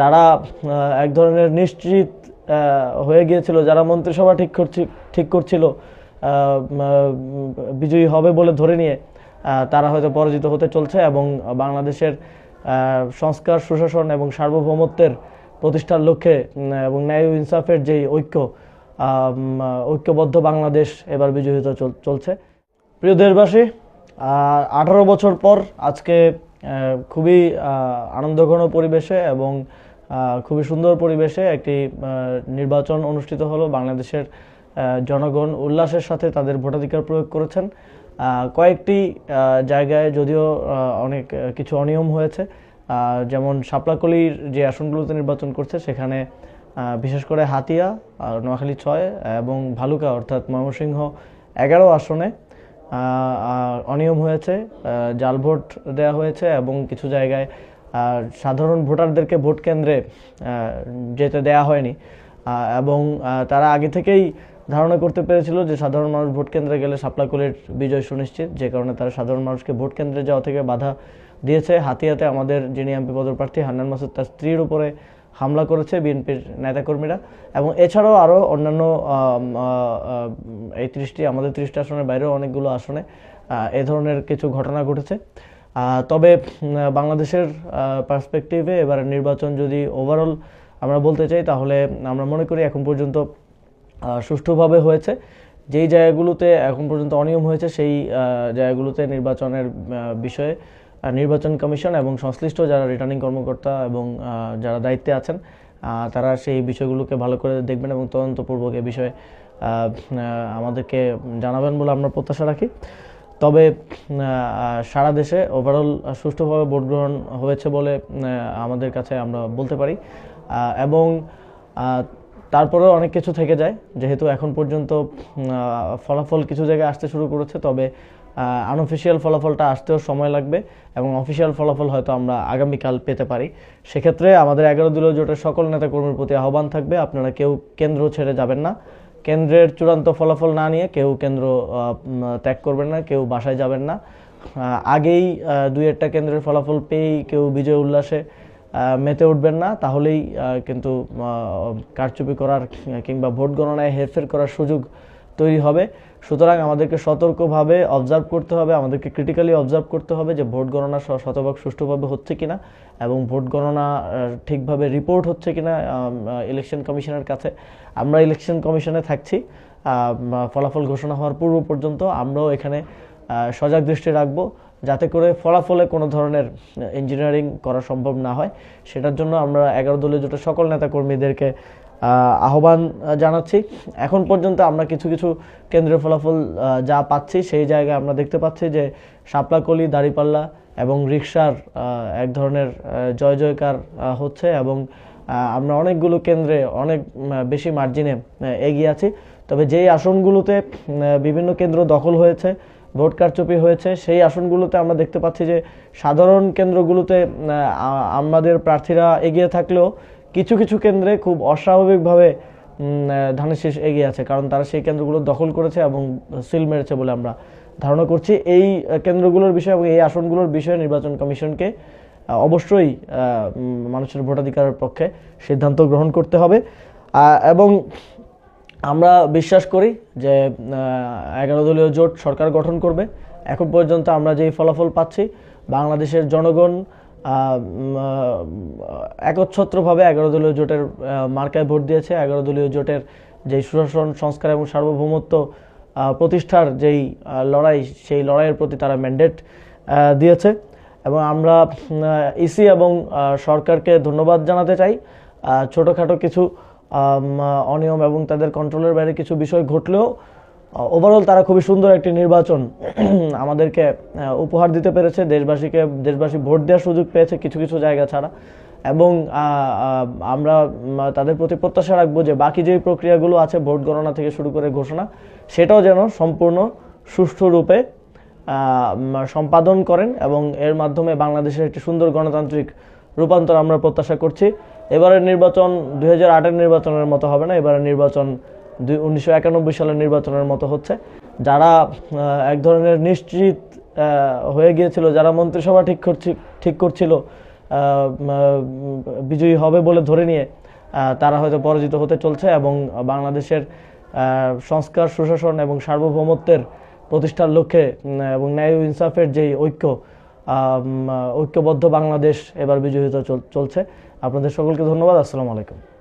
যারা এক ধরনের নিশ্চিত হয়ে গিয়েছিল, যারা মন্ত্রিসভা ঠিক করছি, ঠিক করছিল বিজয়ী হবে বলে ধরে নিয়ে তারা হয়তো পরাজিত হতে চলছে এবং বাংলাদেশের সংস্কার, সুশাসন এবং সার্বভৌমত্বের প্রতিষ্ঠার লক্ষ্যে এবং ন্যায় ইনসাফের যেই ঐক্য ঐক্যবদ্ধ বাংলাদেশ এবার বিজয়ী হতে চলছে। প্রিয় দেশবাসী আঠারো বছর পর আজকে খুবই আনন্দঘন পরিবেশে এবং খুবই সুন্দর পরিবেশে একটি নির্বাচন অনুষ্ঠিত হলো। বাংলাদেশের জনগণ উল্লাসের সাথে তাদের ভোটাধিকার প্রয়োগ করেছেন। কয়েকটি জায়গায় যদিও অনেক কিছু অনিয়ম হয়েছে। যেমন শাপলাকলির যে আসনগুলোতে নির্বাচন করছে, সেখানে বিশেষ করে হাতিয়া নোয়াখালী ছয় এবং ভালুকা, অর্থাৎ ময়মনসিংহ এগারো আসনে অনিয়ম হয়েছে। জাল ভোট দেওয়া হয়েছে এবং কিছু জায়গায় সাধারণ ভোটারদেরকে ভোট কেন্দ্রে যেতে দেয়া হয়নি। এবং তারা আগে থেকেই ধারণা করতে পেরেছিল যে সাধারণ মানুষ ভোট কেন্দ্রে গেলে সাপলাকুলের বিজয় সুনিশ্চিত। যে কারণে তারা সাধারণ মানুষকে ভোট কেন্দ্রে যাওয়া থেকে বাধা দিয়েছে। হাতিয়াতে আমাদের যিনি এমপি পদপ্রার্থী হান্নান মাসুদ তার স্ত্রীর উপরে হামলা করেছে বিএনপির নেতাকর্মীরা। এবং এছাড়াও আরও অন্যান্য এই ত্রিশটি, আমাদের ত্রিশটি আসনের বাইরেও অনেকগুলো আসনে এ ধরনের কিছু ঘটনা ঘটেছে। তবে বাংলাদেশের পার্সপেক্টিভে এবার নির্বাচন যদি ওভারঅল আমরা বলতে চাই, তাহলে আমরা মনে করি এখন পর্যন্ত সুষ্ঠুভাবে হয়েছে। যেই জায়গাগুলোতে এখন পর্যন্ত অনিয়ম হয়েছে, সেই জায়গাগুলোতে নির্বাচনের বিষয়ে নির্বাচন কমিশন এবং সংশ্লিষ্ট যারা রিটার্নিং কর্মকর্তা এবং যারা দায়িত্বে আছেন তারা সেই বিষয়গুলোকে ভালো করে দেখবেন এবং তদন্তপূর্বক এ বিষয়ে আমাদেরকে জানাবেন বলে আমরা প্রত্যাশা রাখি। তবে সারা দেশে ওভারঅল সুষ্ঠুভাবে ভোট গ্রহণ হয়েছে বলে আমাদের কাছে আমরা বলতে পারি। এবং তারপরেও অনেক কিছু থেকে যায়। যেহেতু এখন পর্যন্ত ফলাফল কিছু জায়গায় আসতে শুরু করেছে, তবে আনঅফিসিয়াল ফলাফলটা আসতেও সময় লাগবে এবং অফিসিয়াল ফলাফল হয়তো আমরা আগামীকাল পেতে পারি। সেক্ষেত্রে আমাদের এগারো দলীয় জোটের সকল নেতাকর্মীর প্রতি আহ্বান থাকবে, আপনারা কেউ কেন্দ্র ছেড়ে যাবেন না। কেন্দ্রের চূড়ান্ত ফলাফল না নিয়ে কেউ কেন্দ্র ত্যাগ করবেন না, কেউ বাসায় যাবেন না। আগেই দুই একটা কেন্দ্রের ফলাফল পেয়েই কেউ বিজয় উল্লাসে মেতে উঠবেন না। তাহলেই কিন্তু কারচুপি করার কিংবা ভোট গণনায় হেরফের করার সুযোগ তৈরি হবে। সুতরাং আমাদেরকে সতর্কভাবে অবজার্ভ করতে হবে, আমাদেরকে ক্রিটিক্যালি অবজার্ভ করতে হবে যে ভোট গণনা শতভাগ সুষ্ঠুভাবে হচ্ছে কিনা এবং ভোট গণনা ঠিকভাবে রিপোর্ট হচ্ছে কিনা ইলেকশন কমিশনের কাছে। আমরা ইলেকশন কমিশনে থাকছি ফলাফল ঘোষণা হওয়ার পূর্ব পর্যন্ত আমরাও এখানে সজাগ দৃষ্টি রাখব যাতে করে ফলাফলে কোনো ধরনের ইঞ্জিনিয়ারিং করা সম্ভব না হয়। সেটার জন্য আমরা এগারো দলীয় জোটের সকল নেতাকর্মীদেরকে আহ্বান জানাচ্ছি। এখন পর্যন্ত আমরা কিছু কিছু কেন্দ্রের ফলাফল যা পাচ্ছি, সেই জায়গায় আমরা দেখতে পাচ্ছি যে শাপলাকলি, দাঁড়িপাল্লা এবং রিক্সার এক ধরনের জয় জয়কার হচ্ছে এবং আমরা অনেকগুলো কেন্দ্রে অনেক বেশি মার্জিনে এগিয়ে আছি। তবে যেই আসনগুলোতে বিভিন্ন কেন্দ্র দখল হয়েছে, ভোট কারচুপি হয়েছে, সেই আসনগুলোতে আমরা দেখতে পাচ্ছি যে সাধারণ কেন্দ্রগুলোতে আমাদের প্রার্থীরা এগিয়ে থাকলেও কিছু কিছু কেন্দ্রে খুব অস্বাভাবিকভাবে ধানের শীষ এগিয়ে আছে। কারণ তারা সেই কেন্দ্রগুলো দখল করেছে এবং সিল মেরেছে বলে আমরা ধারণা করছি। এই কেন্দ্রগুলোর বিষয়ে এবং এই আসনগুলোর বিষয়ে নির্বাচন কমিশনকে অবশ্যই মানুষের ভোটাধিকারের পক্ষে সিদ্ধান্ত গ্রহণ করতে হবে। এবং আমরা বিশ্বাস করি যে এগারো দলীয় জোট সরকার গঠন করবে। এখন পর্যন্ত আমরা যেই ফলাফল পাচ্ছি, বাংলাদেশের জনগণ একচ্ছত্রভাবে এগারো দলীয় জোটের মার্কায় ভোট দিয়েছে। এগারো দলীয় জোটের যেই সুশাসন, সংস্কার এবং সার্বভৌমত্ব প্রতিষ্ঠার যেই লড়াই, সেই লড়াইয়ের প্রতি তারা ম্যান্ডেট দিয়েছে। এবং আমরা ইসি এবং সরকারকে ধন্যবাদ জানাতে চাই। ছোটোখাটো কিছু অনিয়ম এবং তাদের কন্ট্রোলের বাইরে কিছু বিষয় ঘটলেও ওভারঅল তারা খুবই সুন্দর একটি নির্বাচন আমাদেরকে উপহার দিতে পেরেছে, দেশবাসীকে, দেশবাসী ভোট দেওয়ার সুযোগ পেয়েছে কিছু কিছু জায়গা ছাড়া। এবং আমরা তাদের প্রতি প্রত্যাশা রাখব যে বাকি যে প্রক্রিয়াগুলো আছে ভোট গণনা থেকে শুরু করে ঘোষণা, সেটাও যেন সম্পূর্ণ সুষ্ঠু রূপে সম্পাদন করেন এবং এর মাধ্যমে বাংলাদেশের একটি সুন্দর গণতান্ত্রিক রূপান্তর আমরা প্রত্যাশা করছি। এবারের নির্বাচন দুই হাজার নির্বাচনের মতো হবে না, এবারের নির্বাচন উনিশশো সালের নির্বাচনের মতো হচ্ছে। যারা এক ধরনের নিশ্চিত হয়ে গিয়েছিল, যারা মন্ত্রিসভা ঠিক করছি ঠিক করছিল বিজয়ী হবে বলে ধরে নিয়ে তারা হয়তো পরাজিত হতে চলছে এবং বাংলাদেশের সংস্কার, সুশাসন এবং সার্বভৌমত্বের প্রতিষ্ঠার লক্ষ্যে এবং ন্যায় ইনসাফের যেই ঐক্য ঐক্যবদ্ধ বাংলাদেশ এবার বিজয়ী হতে চল- চলছে। আপনাদের সকলকে ধন্যবাদ। আসসালামু আলাইকুম।